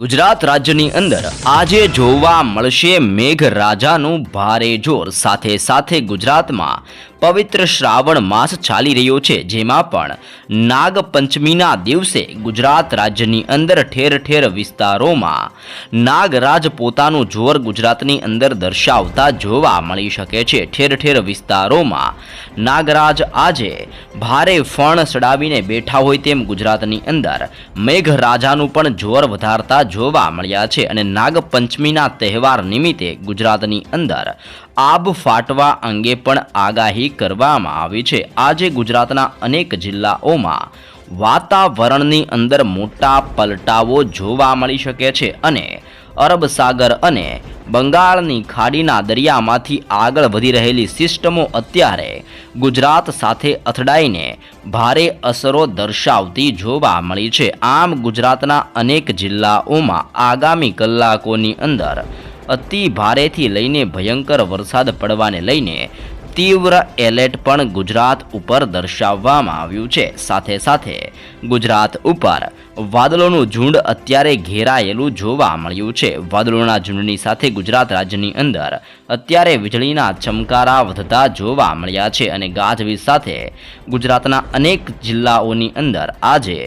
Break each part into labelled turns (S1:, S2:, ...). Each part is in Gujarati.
S1: ગુજરાત રાજ્યની અંદર આજે જોવા મળશે મેઘરાજાનું ભારે જોર. સાથે સાથે ગુજરાતમાં પવિત્ર શ્રાવણ માસ ચાલી રહ્યો છે, જેમાં પણ નાગપંચમીના દિવસે ગુજરાત રાજ્યની અંદર ઠેર ઠેર વિસ્તારોમાં નાગરાજ પોતાનું જોર ગુજરાતની અંદર દર્શાવતા જોવા મળી શકે છે. ઠેર ઠેર વિસ્તારોમાં નાગરાજ આજે ભારે ફણ સડાવીને બેઠા હોય તેમ ગુજરાતની અંદર મેઘરાજાનું પણ જોર વધારતા જોવા મળ્યા છે અને નાગપંચમીના તહેવાર નિમિત્તે ગુજરાતની અંદર આબ ફાટવા અંગે પણ આગાહી કરવામાં આવી છે. આજે ગુજરાતના અનેક જિલ્લાઓમાં વાતાવરણની અંદર મોટા પલટાવો જોવા મળી શકે છે અને અરબ સાગર અને બંગાળની ખાડીના દરિયામાંથી આગળ વધી રહેલી સિસ્ટમો અત્યારે ગુજરાત સાથે અથડાઈને ભારે અસરો દર્શાવતી જોવા મળી છે. આમ ગુજરાતના અનેક જિલ્લાઓમાં આગામી કલાકોની અંદર અતિ ભારેથી લઈને ભયંકર વરસાદ પડવાને લઈને તીવ્ર એલર્ટ પણ ગુજરાત ઉપર દર્શાવવામાં આવ્યું છે. સાથે સાથે ગુજરાત ઉપર વાદળોનું ઝુંડ અત્યારે ઘેરાયેલું જોવા મળ્યું છે. વાદળોના ઝુંડની સાથે ગુજરાત રાજ્યની અંદર અત્યારે વીજળીના ચમકારા વધતા જોવા મળ્યા છે અને ગાજવીજ સાથે ગુજરાતના અનેક જિલ્લાઓની અંદર આજે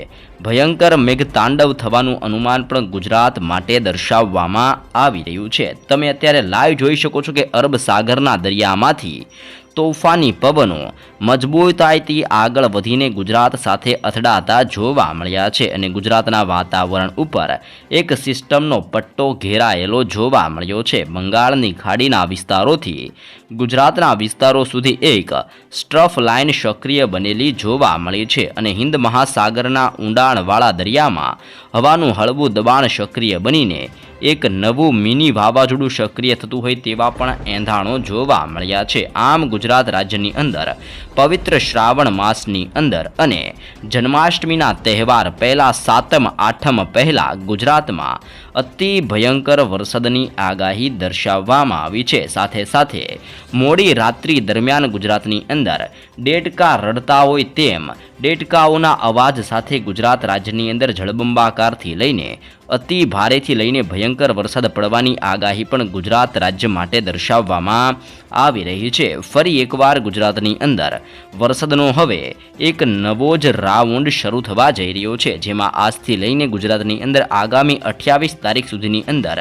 S1: ભયંકર મેઘતાંડવ થવાનું અનુમાન પણ ગુજરાત માટે દર્શાવવામાં આવી રહ્યું છે. તમે અત્યારે લાઈવ જોઈ શકો છો કે અરબ સાગરના દરિયામાંથી તોફાની પવનો મજબૂતાઈથી આગળ વધીને ગુજરાત સાથે અથડાતા જોવા મળ્યા છે અને ગુજરાતના વાતાવરણ ઉપર એક સિસ્ટમનો પટ્ટો ઘેરાયેલો જોવા મળ્યો છે. બંગાળની ખાડીના વિસ્તારોથી ગુજરાતના વિસ્તારો સુધી એક સ્ટ્રફ લાઇન સક્રિય બનેલી જોવા મળી છે અને હિન્દ મહાસાગરના ઊંડાણવાળા દરિયામાં હવાનું હળવું દબાણ સક્રિય બનીને એક નવું મિની વાવાઝોડું સક્રિય થતું હોય તેવા પણ એંધાણો જોવા મળ્યા છે. આમ ગુજરાત રાજ્યની અંદર પવિત્ર શ્રાવણ માસની અંદર અને જન્માષ્ટમીના તહેવાર પહેલાં સાતમ, આઠમ પહેલાં ગુજરાતમાં અતિ ભયંકર વરસાદની આગાહી દર્શાવવામાં આવી છે. સાથે સાથે મોડી રાત્રિ દરમિયાન ગુજરાતની અંદર ડેટકા રડતા હોય તેમ ડેટકાઓના અવાજ સાથે ગુજરાત રાજ્યની અંદર જળબંબાકારથી લઈને અતિ ભારેથી લઈને ભયંકર વરસાદ પડવાની આગાહી પણ ગુજરાત રાજ્ય માટે દર્શાવવામાં આવી રહી છે. ફરી એકવાર ગુજરાતની અંદર વરસાદનો હવે એક નવો જ રાઉન્ડ શરૂ થવા જઈ રહ્યો છે, જેમાં આજથી લઈને ગુજરાતની અંદર આગામી અઠ્યાવીસ તારીખ સુધીની અંદર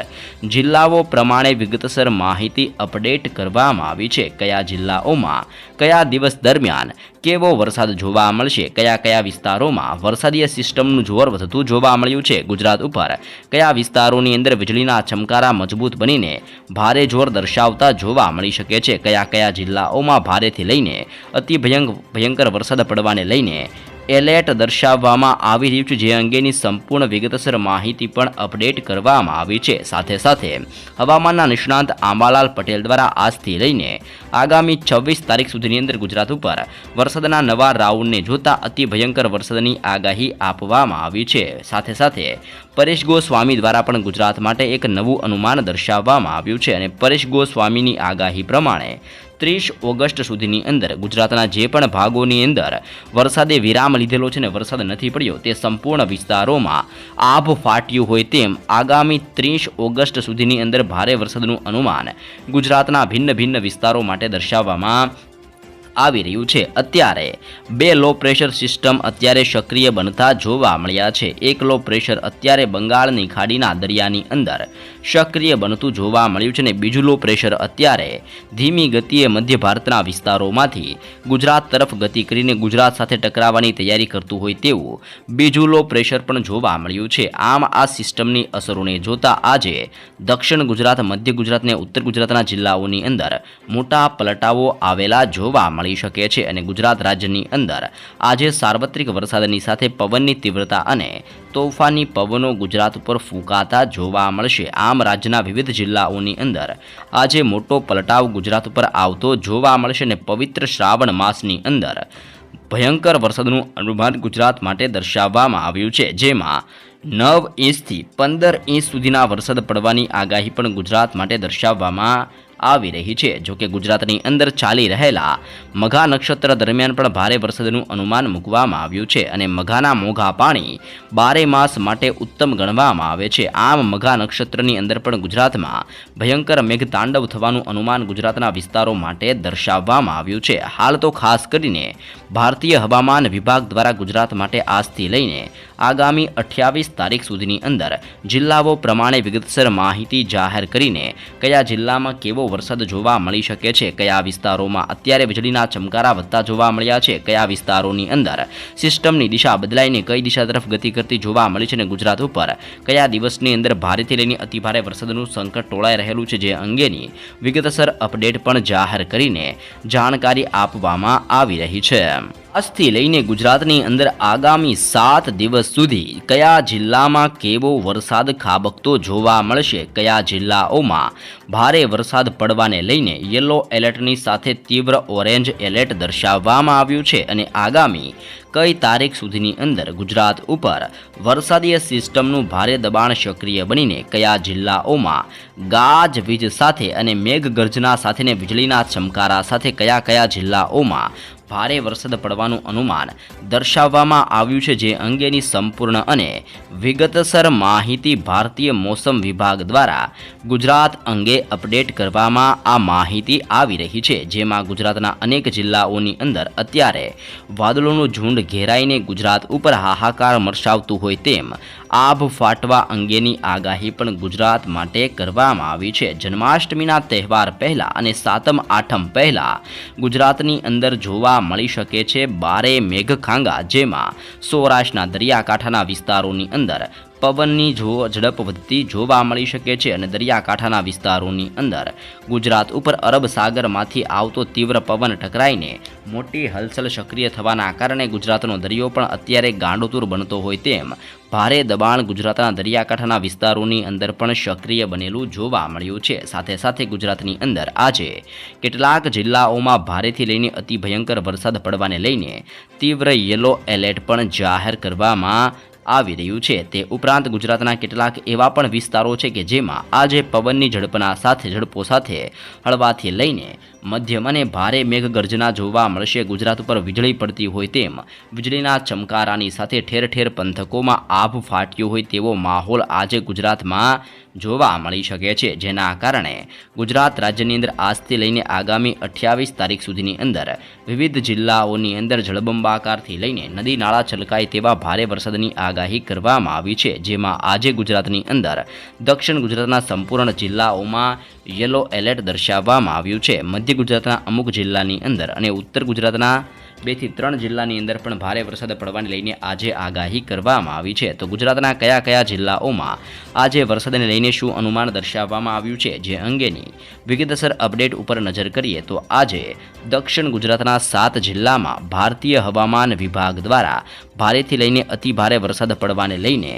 S1: જિલ્લાઓ પ્રમાણે વિગતસર માહિતી અપડેટ કરવામાં આવી છે. કયા જિલ્લાઓમાં, કયા દિવસ દરમિયાન કેવો વરસાદ જોવા મળશે? કયા કયા વિસ્તારોમાં વરસાદીય સિસ્ટમનું જોર વધતું જોવા મળ્યું છે? ગુજરાત ઉપર કયા વિસ્તારોની અંદર વીજળીના ચમકારા મજબૂત બનીને ભારે જોર દર્શાવતા જોવા મળી શકે છે? કયા કયા જિલ્લાઓમાં ભારેથી લઈને અતિ ભયંકર વરસાદ પડવાને લઈને એલર્ટ દર્શાવવામાં આવી રહ્યું છે, જે અંગેની સંપૂર્ણ વિગતસર માહિતી પણ અપડેટ કરવામાં આવી છે. સાથે સાથે, હવામાનના નિષ્ણાંત આંબાલાલ પટેલ દ્વારા આજથી લઈને આગામી છવ્વીસ તારીખ સુધીની અંદર ગુજરાત ઉપર વરસાદના નવા રાઉન્ડને જોતા અતિ ભયંકર વરસાદની આગાહી આપવામાં આવી છે. સાથે સાથે, પરેશ ગોસ્વામી દ્વારા પણ ગુજરાત માટે એક નવું અનુમાન દર્શાવવામાં આવ્યું છે અને પરેશ ગોસ્વામીની આગાહી પ્રમાણે ત્રીસ ઓગસ્ટ સુધીની અંદર ગુજરાતના જે પણ ભાગોની અંદર વરસાદે વિરામ લીધેલો છે ને વરસાદ નથી પડ્યો, તે સંપૂર્ણ વિસ્તારોમાં આભ ફાટ્યું હોય તેમ આગામી ત્રીસ ઓગસ્ટ સુધીની અંદર ભારે વરસાદનું અનુમાન ગુજરાતના ભિન્ન ભિન્ન વિસ્તારો માટે દર્શાવવામાં આવી રહ્યું છે. અત્યારે બે લો પ્રેશર સિસ્ટમ અત્યારે સક્રિય બનતા જોવા મળ્યા છે. એક લો પ્રેશર અત્યારે બંગાળની ખાડીના દરિયાની અંદર સક્રિય બનતું જોવા મળ્યું છે ને બીજું લો પ્રેશર અત્યારે ધીમી ગતિએ મધ્ય ભારતના વિસ્તારોમાંથી ગુજરાત તરફ ગતિ કરીને ગુજરાત સાથે ટકરાવવાની તૈયારી કરતું હોય તેવું બીજું લો પ્રેશર પણ જોવા મળ્યું છે. આમ આ સિસ્ટમની અસરોને જોતા આજે દક્ષિણ ગુજરાત, મધ્ય ગુજરાત અને ઉત્તર ગુજરાતના જિલ્લાઓની અંદર મોટા પલટાવો આવેલા જોવા મળી શકે છે અને ગુજરાત રાજ્યની અંદર આજે સાર્વત્રિક વરસાદની સાથે પવનની તીવ્રતા અને તોફાની પવનો ગુજરાત ઉપર ફૂંકાતા જોવા મળશે. આમ રાજ્યના વિવિધ જિલ્લાઓની અંદર આજે મોટો પલટાવ ગુજરાત ઉપર આવતો જોવા મળશે અને પવિત્ર શ્રાવણ માસની અંદર ભયંકર વરસાદનું અનુમાન ગુજરાત માટે દર્શાવવામાં આવ્યું છે. જેમાં નવ ઇંચથી પંદર ઇંચ સુધીના વરસાદ પડવાની આગાહી પણ ગુજરાત માટે દર્શાવવામાં આવી રહી છે. જોકે ગુજરાતની અંદર ચાલી રહેલા મઘા નક્ષત્ર દરમિયાન પણ ભારે વરસાદનું અનુમાન મૂકવામાં આવ્યું છે અને મઘાના મોઘા પાણી બારે માસ માટે ઉત્તમ ગણવામાં આવે છે. આમ મઘા નક્ષત્રની અંદર પણ ગુજરાતમાં ભયંકર મેઘતાંડવ થવાનું અનુમાન ગુજરાતના વિસ્તારો માટે દર્શાવવામાં આવ્યું છે. હાલ તો ખાસ કરીને ભારતીય હવામાન વિભાગ દ્વારા ગુજરાત માટે આજથી લઈને આગામી અઠ્યાવીસ તારીખ સુધીની અંદર જિલ્લાઓ પ્રમાણે વિગતસર માહિતી જાહેર કરીને કયા જિલ્લામાં કેવો વરસાદ જોવા મળી શકે છે. કયા વિસ્તારોમાં અત્યારે વીજળીના ચમકારા વધતા જોવા મળ્યા છે? કયા વિસ્તારોની અંદર સિસ્ટમની દિશા બદલાઈને કઈ દિશા તરફ ગતિ કરતી જોવા મળી છે અને ગુજરાત ઉપર કયા દિવસની અંદર ભારેથી લઈને અતિભારે વરસાદનું સંકટ ટોળાઈ રહેલું છે? જે અંગેની વિગતસર અપડેટ પણ જાહેર કરીને જાણકારી આપવામાં આવી રહી છે. આજથી લઈને ગુજરાતની અંદર આગામી સાત દિવસ સુધી કયા જિલ્લામાં કેવો વરસાદ ખાબકતો જોવા મળશે, કયા જિલ્લાઓમાં ભારે વરસાદ પડવાને લઈને યલો એલર્ટની સાથે તીવ્ર ઓરેન્જ એલર્ટ દર્શાવવામાં આવ્યું છે અને આગામી કઈ તારીખ સુધીની અંદર ગુજરાત ઉપર વરસાદીય સિસ્ટમનું ભારે દબાણ સક્રિય બનીને કયા જિલ્લાઓમાં ગાજવીજ સાથે અને મેઘગર્જના સાથેને વીજળીના ચમકારા સાથે કયા કયા જિલ્લાઓમાં ભારે વરસાદ પડવાનું અનુમાન દર્શાવવામાં આવ્યું છે, જે અંગેની સંપૂર્ણ અને વિગતસર માહિતી ભારતીય મોસમ વિભાગ દ્વારા ગુજરાત અંગે અપડેટ કરવામાં આ માહિતી આવી રહી છે, જેમાં ગુજરાતના અનેક જિલ્લાઓની અંદર અત્યારે વાદળોનું ઝુંડ ઘેરાઈને ગુજરાત ઉપર હાહાકાર મરસાવતું હોય તેમ આભ ફાટવા અંગેની આગાહી પણ ગુજરાત માટે કરવામાં આવી છે. જન્માષ્ટમીના તહેવાર પહેલાં અને સાતમ આઠમ પહેલાં ગુજરાતની અંદર જોવા મળી શકે છે બારે મેઘખાંગા, જેમાં સૌરાષ્ટ્રના દરિયાકાંઠાના વિસ્તારોની અંદર પવનની જો ઝડપ વધતી જોવા મળી શકે છે અને દરિયાકાંઠાના વિસ્તારોની અંદર, ગુજરાત ઉપર અરબ સાગરમાંથી આવતો તીવ્ર પવન ટકરાઈને મોટી હલચલ સક્રિય થવાના કારણે ગુજરાતનો દરિયો પણ અત્યારે ગાંડોતુર બનતો હોય તેમ, ભારે દબાણ ગુજરાતના દરિયાકાંઠાના વિસ્તારોની અંદર પણ સક્રિય બનેલું જોવા મળ્યું છે. સાથે સાથે ગુજરાતની અંદર આજે કેટલાક જિલ્લાઓમાં ભારેથી લઈને અતિ ભયંકર વરસાદ પડવાને લઈને તીવ્ર યલો એલર્ટ પણ જાહેર કરવામાં આવી રહ્યું છે. તે ઉપરાંત ગુજરાતના કેટલાક એવા પણ વિસ્તારો છે કે જેમાં આજે પવનની ઝડપના સાથે ઝડપો સાથે હળવાથી લઈને મધ્યમ અને ભારે મેઘગર્જના જોવા મળશે. ગુજરાત ઉપર વીજળી પડતી હોય તેમ વીજળીના ચમકારાની સાથે ઠેર ઠેર પંથકોમાં આભ ફાટ્યો હોય તેવો માહોલ આજે ગુજરાતમાં જોવા મળી શકે છે. જેના કારણે ગુજરાત રાજ્યની અંદર આજથી લઈને આગામી અઠ્યાવીસ તારીખ સુધીની અંદર વિવિધ જિલ્લાઓની અંદર જળબંબાકારથી લઈને નદી નાળા છલકાય તેવા ભારે વરસાદની આગાહી કરવામાં આવી છે. જેમાં આજે ગુજરાતની અંદર દક્ષિણ ગુજરાતના સંપૂર્ણ જિલ્લાઓમાં યલો એલર્ટ દર્શાવવામાં આવ્યું છે. મધ્ય ગુજરાતના અમુક જિલ્લાની અંદર અને ઉત્તર ગુજરાતના બેથી ત્રણ જિલ્લાની અંદર પણ ભારે વરસાદ પડવાને લઈને આજે આગાહી કરવામાં આવી છે. તો ગુજરાતના કયા કયા જિલ્લાઓમાં આજે વરસાદને લઈને શું અનુમાન દર્શાવવામાં આવ્યું છે? જે અંગેની વિગતસર અપડેટ ઉપર નજર કરીએ તો આજે દક્ષિણ ગુજરાતના સાત જિલ્લામાં ભારતીય હવામાન વિભાગ દ્વારા ભારેથી લઈને અતિ ભારે વરસાદ પડવાને લઈને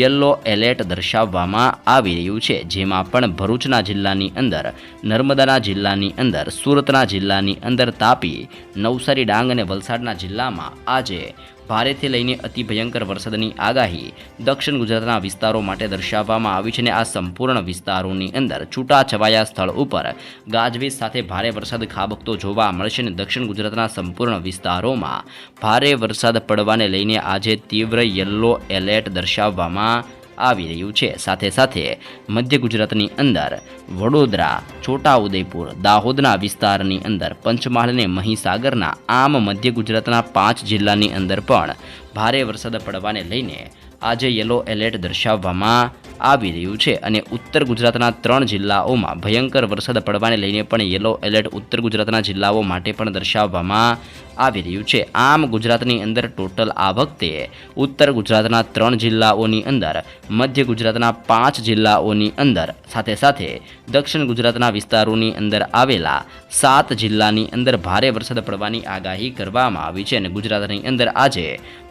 S1: યલો એલર્ટ દર્શાવવામાં આવી રહ્યું છે, જેમાં પણ ભરૂચના જિલ્લાની અંદર, નર્મદાના જિલ્લાની અંદર, સુરતના જિલ્લાની અંદર તાપી, નવસારી ડાંગ અને વલસાડના જિલ્લામાં આજે ભારેથી લઈને અતિ ભયંકર વરસાદની આગાહી દક્ષિણ ગુજરાતના વિસ્તારો માટે દર્શાવવામાં આવી છે અને આ સંપૂર્ણ વિસ્તારોની અંદર છૂટાછવાયા સ્થળ ઉપર ગાજવીજ સાથે ભારે વરસાદ ખાબકતો જોવા મળશે અને દક્ષિણ ગુજરાતના સંપૂર્ણ વિસ્તારોમાં ભારે વરસાદ પડવાને લઈને આજે તીવ્ર યલો એલર્ટ દર્શાવવામાં આવી રહ્યું છે. સાથે સાથે મધ્ય ગુજરાતની અંદર વડોદરા, છોટાઉદેપુર, દાહોદના વિસ્તારની અંદર પંચમહાલ અને મહીસાગરના આમ મધ્ય ગુજરાતના પાંચ જિલ્લાની અંદર પણ ભારે વરસાદ પડવાને લઈને આજે યલો એલર્ટ દર્શાવવામાં આવી રહ્યું છે અને ઉત્તર ગુજરાતના ત્રણ જિલ્લાઓમાં ભયંકર વરસાદ પડવાને લઈને પણ યલો એલર્ટ ઉત્તર ગુજરાતના જિલ્લાઓ માટે પણ દર્શાવવામાં આવી રહ્યું છે. આમ ગુજરાતની અંદર ટોટલ આ વખતે ઉત્તર ગુજરાતના ત્રણ જિલ્લાઓની અંદર, મધ્ય ગુજરાતના પાંચ જિલ્લાઓની અંદર, સાથે સાથે દક્ષિણ ગુજરાતના વિસ્તારોની અંદર આવેલા સાત જિલ્લાની અંદર ભારે વરસાદ પડવાની આગાહી કરવામાં આવી છે અને ગુજરાતની અંદર આજે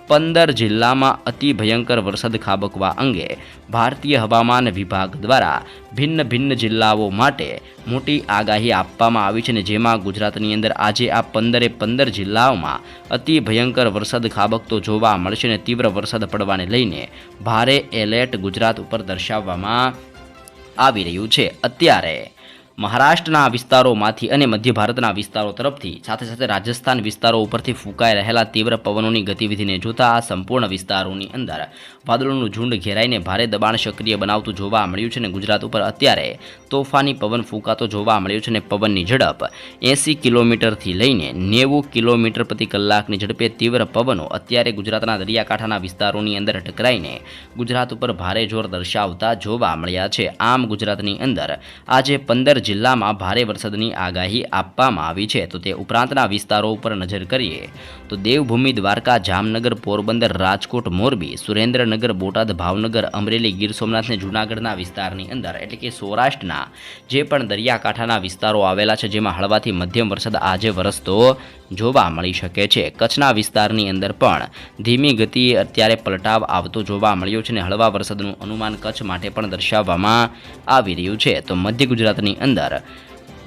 S1: પંદર જિલ્લામાં અતિ ભયંકર વરસાદ ખાબકવા અંગે ભારતીય હવામાન વિભાગ દ્વારા ભિન્ન ભિન્ન જિલ્લાઓ માટે મોટી આગાહી આપવામાં આવી છે અને જેમાં ગુજરાતની અંદર આજે આ પંદરે પંદર જિલ્લાઓમાં અતિ ભયંકર વરસાદ ખાબકતો જોવા મળશે અને તીવ્ર વરસાદ પડવાને લઈને ભારે એલર્ટ ગુજરાત ઉપર દર્શાવવામાં આવી રહ્યું છે. અત્યારે મહારાષ્ટ્રના વિસ્તારોમાંથી અને મધ્ય ભારતના વિસ્તારો તરફથી સાથે સાથે રાજસ્થાન વિસ્તારો ઉપરથી ફૂંકાઈ રહેલા તીવ્ર પવનોની ગતિવિધિને જોતા આ સંપૂર્ણ વિસ્તારોની અંદર વાદળોનું ઝુંડ ઘેરાઈને ભારે દબાણ સક્રિય બનાવતું જોવા મળ્યું છે અને ગુજરાત ઉપર અત્યારે તોફાની પવન ફૂંકાતો જોવા મળ્યો છે અને પવનની ઝડપ એંસી કિલોમીટરથી લઈને નેવું કિલોમીટર પ્રતિ કલાકની ઝડપે તીવ્ર પવનો અત્યારે ગુજરાતના દરિયાકાંઠાના વિસ્તારોની અંદર ટકરાઈને ગુજરાત ઉપર ભારે જોર દર્શાવતા જોવા મળ્યા છે. આમ ગુજરાતની અંદર આજે પંદર જિલ્લામાં ભારે વરસાદની આગાહી આપવામાં આવી છે, તો તે ઉપરાંતના વિસ્તારો ઉપર નજર કરીએ, તો દેવભૂમિ, દ્વારકા, જામનગર, પોરબંદર, રાજકોટ, મોરબી, સુરેન્દ્રનગર, બોટાદ, ભાવનગર, અમરેલી, ગીર સોમનાથ અને જૂનાગઢના વિસ્તારની અંદર, એટલે કે સૌરાષ્ટ્રના જે પણ દરિયાકાંઠાના વિસ્તારો આવેલા છે, જેમાં હળવાથી મધ્યમ વરસાદ આજે વરસતો જોવા મળી શકે છે. કચ્છના વિસ્તારની અંદર પણ ધીમી ગતિએ અત્યારે પલટાવ આવતો જોવા મળ્યો છે અને હળવા વરસાદનું અનુમાન કચ્છ માટે પણ દર્શાવવામાં આવી રહ્યું છે. તો મધ્ય ગુજરાતની અંદર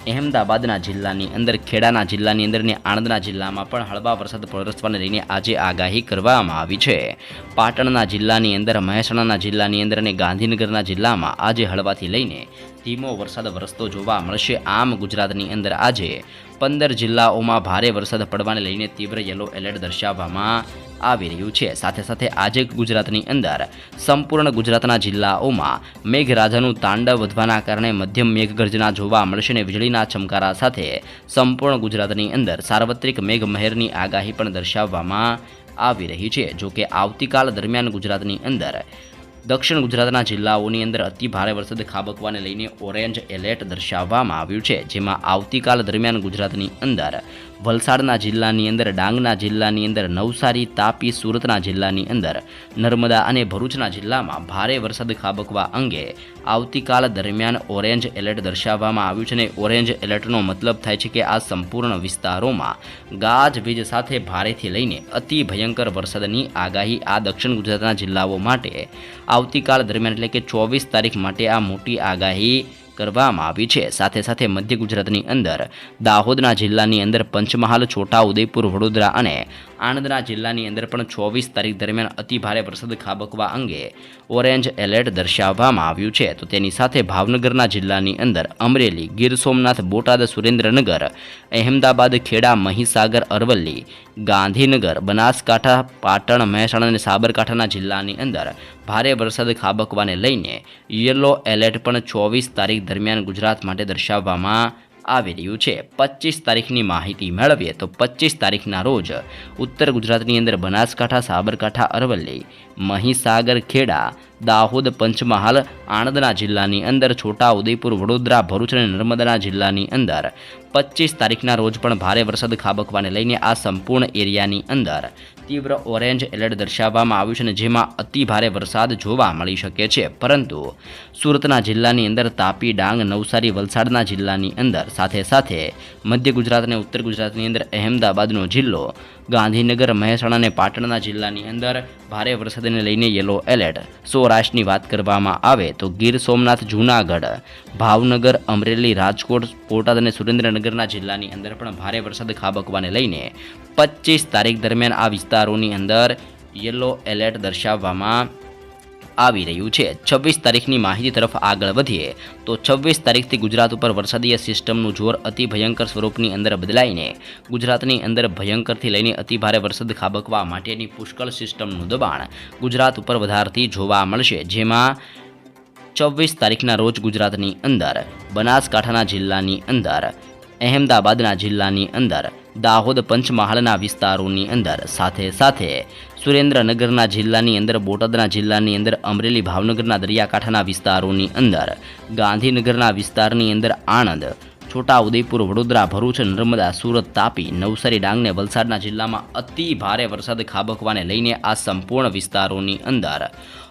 S1: અહેમદાબાદના જિલ્લાની અંદર, ખેડાના જિલ્લાની અંદર અને આણંદના જિલ્લામાં પણ હળવા વરસાદ પડરસવાને લઈને આજે આગાહી કરવામાં આવી છે. પાટણના જિલ્લાની અંદર, મહેસાણાના જિલ્લાની અંદર અને ગાંધીનગરના જિલ્લામાં આજે હળવાથી લઈને ધીમો વરસાદ વરસતો જોવા મળશે. આમ ગુજરાતની અંદર આજે પંદર જિલ્લાઓમાં ભારે વરસાદ પડવાને લઈને તીવ્ર યલો એલર્ટ દર્શાવવામાં આવી રહ્યું છે. સાથે સાથે આજે ગુજરાતની અંદર સંપૂર્ણ ગુજરાતના જિલ્લાઓમાં મેઘરાજાનું તાંડવ વધવાના કારણે મધ્યમ મેઘગર્જના જોવા મળશે અને વીજળીના ચમકારા સાથે સંપૂર્ણ ગુજરાતની અંદર સાર્વત્રિક મેઘમહેરની આગાહી પણ દર્શાવવામાં આવી રહી છે. જો કે આવતીકાલ દરમિયાન ગુજરાતની અંદર દક્ષિણ ગુજરાતના જિલ્લાઓની અંદર અતિ ભારે વરસાદ ખાબકવાને લઈને ઓરેન્જ એલર્ટ દર્શાવવામાં આવ્યું છે, જેમાં આવતીકાલ દરમિયાન ગુજરાતની અંદર વલસાડના જિલ્લાની અંદર, ડાંગના જિલ્લાની અંદર, નવસારી, તાપી, સુરતના જિલ્લાની અંદર, નર્મદા અને ભરૂચના જિલ્લામાં ભારે વરસાદ ખાબકવા અંગે આવતીકાલ દરમિયાન ઓરેન્જ એલર્ટ દર્શાવવામાં આવ્યું છે અને ઓરેન્જ એલર્ટનો મતલબ થાય છે કે આ સંપૂર્ણ વિસ્તારોમાં ગાજવીજ સાથે ભારેથી લઈને અતિ ભયંકર વરસાદની આગાહી આ દક્ષિણ ગુજરાતના જિલ્લાઓ માટે આવતીકાલ દરમિયાન એટલે કે ચોવીસ તારીખ માટે આ મોટી આગાહી કરવામાં આવી છે. સાથે સાથે મધ્ય ગુજરાતની અંદર દાહોદના જિલ્લાની અંદર પંચમહાલ છોટા ઉદયપુર વડોદરા અને આણંદના જિલ્લાની અંદર પણ ચોવીસ તારીખ દરમિયાન અતિ ભારે વરસાદ ખાબકવા અંગે ઓરેન્જ એલર્ટ દર્શાવવામાં આવ્યું છે. તો તેની સાથે ભાવનગરના જિલ્લાની અંદર અમરેલી, ગીર સોમનાથ, બોટાદ, સુરેન્દ્રનગર, અહેમદાબાદ, ખેડા, મહીસાગર, અરવલ્લી, ગાંધીનગર, બનાસકાંઠા, પાટણ, મહેસાણા અને સાબરકાંઠાના જિલ્લાની અંદર ભારે વરસાદ ખાબકવાને લઈને યલો એલર્ટ પણ ચોવીસ તારીખ દરમિયાન ગુજરાત માટે દર્શાવવામાં આવી રહ્યું છે. પચીસ તારીખની માહિતી મેળવીએ તો પચીસ તારીખના રોજ ઉત્તર ગુજરાતની અંદર બનાસકાંઠા, સાબરકાંઠા, અરવલ્લી, મહીસાગર, ખેડા, દાહોદ, પંચમહાલ, આણંદના જિલ્લાની અંદર, છોટા ઉદયપુર, વડોદરા, ભરૂચ અને નર્મદાના જિલ્લાની અંદર પચીસ તારીખના રોજ પણ ભારે વરસાદ ખાબકવાને લઈને આ સંપૂર્ણ એરિયાની અંદર તીવ્ર ઓરેન્જ એલર્ટ દર્શાવવામાં આવ્યું છે અને જેમાં અતિ ભારે વરસાદ જોવા મળી શકે છે. પરંતુ સુરતના જિલ્લાની અંદર તાપી ડાંગ, નવસારી, વલસાડના જિલ્લાની અંદર સાથે સાથે મધ્ય ગુજરાત અને ઉત્તર ગુજરાતની અંદર અહેમદાબાદનો જિલ્લો, ગાંધીનગર, મહેસાણા અને પાટણના જિલ્લાની અંદર ભારે વરસાદને લઈને યલો એલર્ટ. સૌરાષ્ટ્રની વાત કરવામાં આવે તો ગીર સોમનાથ, જૂનાગઢ, ભાવનગર, અમરેલી, રાજકોટ, બોટાદ અને સુરેન્દ્રનગરના જિલ્લાની અંદર પણ ભારે વરસાદ ખાબકવાને લઈને પચીસ તારીખ દરમિયાન આ વિસ્તારોની અંદર યલો એલર્ટ દર્શાવવામાં આવી રહ્યું છે. છવ્વીસ તારીખની માહિતી તરફ આગળ વધીએ તો છવ્વીસ તારીખથી ગુજરાત ઉપર વરસાદીય સિસ્ટમનું જોર અતિ ભયંકર સ્વરૂપની અંદર બદલાઈને ગુજરાતની અંદર ભયંકરથી લઈને અતિ ભારે વરસાદ ખાબકવા માટેની પુષ્કળ સિસ્ટમનું દબાણ ગુજરાત ઉપર વધારતી જોવા મળશે. જેમાં છવ્વીસ તારીખના રોજ ગુજરાતની અંદર, બનાસકાંઠાના જિલ્લાની અંદર અહેમદાબાદના જિલ્લાની અંદર, દાહોદ પંચમહાલના વિસ્તારોની અંદર. સાથે સાથે, સુરેન્દ્રનગરના જિલ્લાની અંદર, બોટાદના જિલ્લાની અંદર, અમરેલી ભાવનગરના દરિયાકાંઠાના વિસ્તારોની અંદર, ગાંધીનગરના વિસ્તારની અંદર આણંદ છોટા ઉદયપુર વડોદરા, ભરૂચ, નર્મદા, સુરત તાપી, નવસારી, ડાંગને, વલસાડના જિલ્લામાં અતિ ભારે વરસાદ ખાબકવાને લઈને આ સંપૂર્ણ વિસ્તારોની અંદર.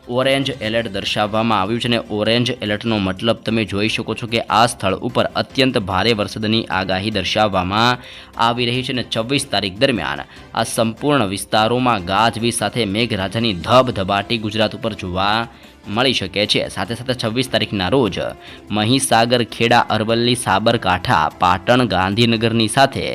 S1: ઓરેન્જ એલર્ટ દર્શાવવામાં આવ્યું છે અને ઓરેન્જ એલર્ટનો મતલબ તમે જોઈ શકો છો કે આ સ્થળ ઉપર અત્યંત ભારે વરસાદની આગાહી દર્શાવવામાં આવી રહી છે અને છવ્વીસ તારીખ દરમિયાન આ સંપૂર્ણ વિસ્તારોમાં ગાજવીજ સાથે મેઘરાજાની ધબધબાટી ગુજરાત ઉપર જોવા મળી શકે છે. સાથે સાથે છવ્વીસ તારીખના રોજ મહીસાગર, ખેડા, અરવલ્લી, સાબરકાંઠા, પાટણ, ગાંધીનગરની સાથે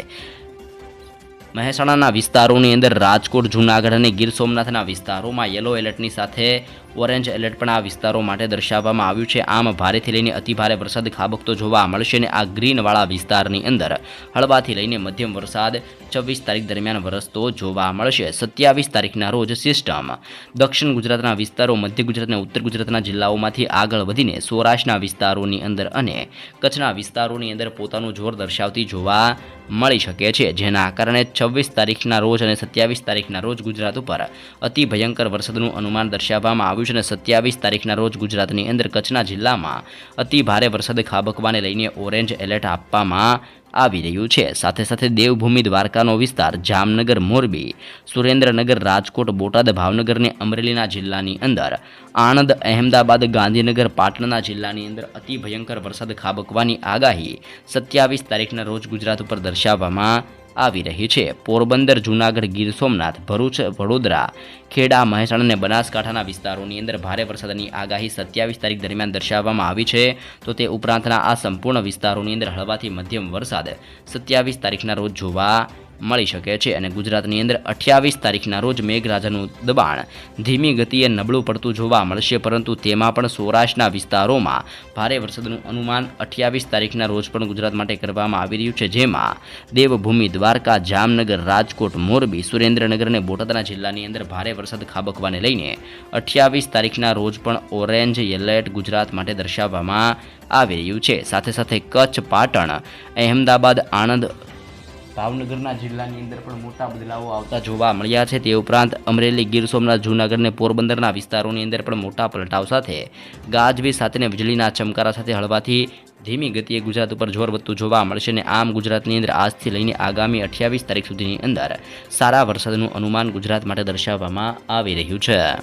S1: મહેસાણાના વિસ્તારોની અંદર રાજકોટ, જૂનાગઢ અને ગીર સોમનાથના વિસ્તારોમાં યલો એલર્ટની સાથે ઓરેન્જ એલર્ટ પણ આ વિસ્તારો માટે દર્શાવવામાં આવ્યું છે. આમ ભારેથી લઈને અતિભારે વરસાદ ખાબકતો જોવા મળશે અને આ ગ્રીનવાળા વિસ્તારની અંદર હળવાથી લઈને મધ્યમ વરસાદ છવ્વીસ તારીખ દરમિયાન વરસતો જોવા મળશે. સત્યાવીસ તારીખના રોજ સિસ્ટમ દક્ષિણ ગુજરાતના વિસ્તારો, મધ્ય ગુજરાત અને ઉત્તર ગુજરાતના જિલ્લાઓમાંથી આગળ વધીને સૌરાષ્ટ્રના વિસ્તારોની અંદર અને કચ્છના વિસ્તારોની અંદર પોતાનું જોર દર્શાવતી જોવા મળી શકે છે. જેના કારણે છવ્વીસ તારીખના રોજ અને સત્યાવીસ તારીખના રોજ ગુજરાત ઉપર અતિ ભયંકર વરસાદનું અનુમાન દર્શાવવામાં આવ્યું છે અને સત્યાવીસ તારીખના રોજ ગુજરાતની અંદર કચ્છના જિલ્લામાં અતિ ભારે વરસાદ ખાબકવાને લઈને ઓરેન્જ એલર્ટ આપવામાં આવી રહ્યું છે. સાથે સાથે દેવભૂમિ દ્વારકાનો વિસ્તાર, જામનગર, મોરબી, સુરેન્દ્રનગર, રાજકોટ, બોટાદ, ભાવનગર અને અમરેલીના જિલ્લાની અંદર આણંદ, અહેમદાબાદ, ગાંધીનગર, પાટણના જિલ્લાની અંદર અતિ ભયંકર વરસાદ ખાબકવાની આગાહી સત્યાવીસ તારીખના રોજ ગુજરાત ઉપર દર્શાવવામાં આવી રહી છે. પોરબંદર, જૂનાગઢ, ગીર સોમનાથ, ભરૂચ, વડોદરા, ખેડા, મહેસાણા અને બનાસકાંઠાના વિસ્તારોની અંદર ભારે વરસાદની આગાહી સત્યાવીસ તારીખ દરમિયાન દર્શાવવામાં આવી છે. તો તે ઉપરાંતના આ સંપૂર્ણ વિસ્તારોની અંદર હળવાથી મધ્યમ વરસાદ સત્યાવીસ તારીખના રોજ જોવા મળી શકે છે અને ગુજરાતની અંદર અઠ્યાવીસ તારીખના રોજ મેઘરાજાનું દબાણ ધીમી ગતિએ નબળું પડતું જોવા મળશે, પરંતુ તેમાં પણ સૌરાષ્ટ્રના વિસ્તારોમાં ભારે વરસાદનું અનુમાન અઠ્યાવીસ તારીખના રોજ પણ ગુજરાત માટે કરવામાં આવી રહ્યું છે, જેમાં દેવભૂમિ, દ્વારકા, જામનગર, રાજકોટ, મોરબી, સુરેન્દ્રનગર અને બોટાદના જિલ્લાની અંદર ભારે વરસાદ ખાબકવાને લઈને અઠ્યાવીસ તારીખના રોજ પણ ઓરેન્જ એલર્ટ ગુજરાત માટે દર્શાવવામાં આવી રહ્યું છે. સાથે સાથે કચ્છ, પાટણ, અહેમદાબાદ, આણંદ ભાવનગરના જિલ્લાની અંદર પણ મોટા બદલાવો આવતા જોવા મળ્યા છે. તે ઉપરાંત અમરેલી, ગીર સોમનાથ, જૂનાગઢ અને પોરબંદરના વિસ્તારોની અંદર પણ મોટા પલટાવ સાથે ગાજવીજ સાથે વીજળીના ચમકારા સાથે હળવાથી ધીમી ગતિએ ગુજરાત ઉપર જોર વધતું જોવા મળશે અને આમ ગુજરાતની અંદર આજથી લઈને આગામી અઠ્યાવીસ તારીખ સુધીની અંદર સારા વરસાદનું અનુમાન ગુજરાત માટે દર્શાવવામાં આવી રહ્યું છે.